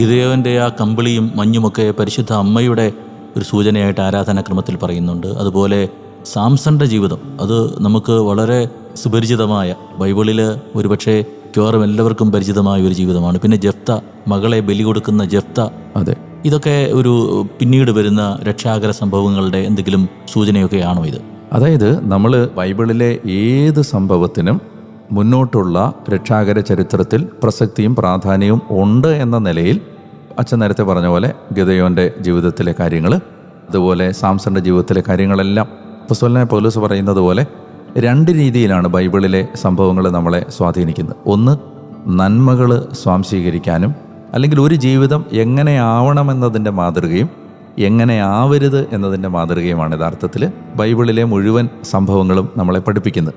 ഗിതയോന്റെ ആ കമ്പിളിയും മഞ്ഞുമൊക്കെ പരിശുദ്ധ അമ്മയുടെ ഒരു സൂചനയായിട്ട് ആരാധനാക്രമത്തിൽ പറയുന്നുണ്ട്. അതുപോലെ സാംസന്റെ ജീവിതം അത് നമുക്ക് വളരെ സുപരിചിതമായ ബൈബിളിൽ ഒരുപക്ഷെ മിക്കവാറും എല്ലാവർക്കും പരിചിതമായ ഒരു ജീവിതമാണ്. പിന്നെ ജഫ്ത മകളെ ബലി കൊടുക്കുന്ന ജഫ്ത. അതെ. ഇതൊക്കെ ഒരു പിന്നീട് വരുന്ന രക്ഷാകര സംഭവങ്ങളുടെ എന്തെങ്കിലും സൂചനയൊക്കെയാണോ ഇത്? അതായത് നമ്മൾ ബൈബിളിലെ ഏത് സംഭവത്തിനും മുന്നോട്ടുള്ള രക്ഷാകര ചരിത്രത്തിൽ പ്രസക്തിയും പ്രാധാന്യവും ഉണ്ട് എന്ന നിലയിൽ അച്ഛൻ നേരത്തെ പറഞ്ഞ പോലെ ഗതയോന്റെ ജീവിതത്തിലെ കാര്യങ്ങൾ അതുപോലെ സാംസന്റെ ജീവിതത്തിലെ കാര്യങ്ങളെല്ലാം പുസ്തകനെ പോലീസ് പറയുന്നത് പോലെ രണ്ട് രീതിയിലാണ് ബൈബിളിലെ സംഭവങ്ങൾ നമ്മളെ സ്വാധീനിക്കുന്നത്. ഒന്ന് നന്മകൾ സ്വാംശീകരിക്കാനും അല്ലെങ്കിൽ ഒരു ജീവിതം എങ്ങനെ ആവണമെന്നതിന്റെ മാതൃകയും എങ്ങനെ ആവരുത് എന്നതിന്റെ മാതൃകയുമാണ് യഥാർത്ഥത്തിൽ ബൈബിളിലെ മുഴുവൻ സംഭവങ്ങളും നമ്മളെ പഠിപ്പിക്കുന്നത്.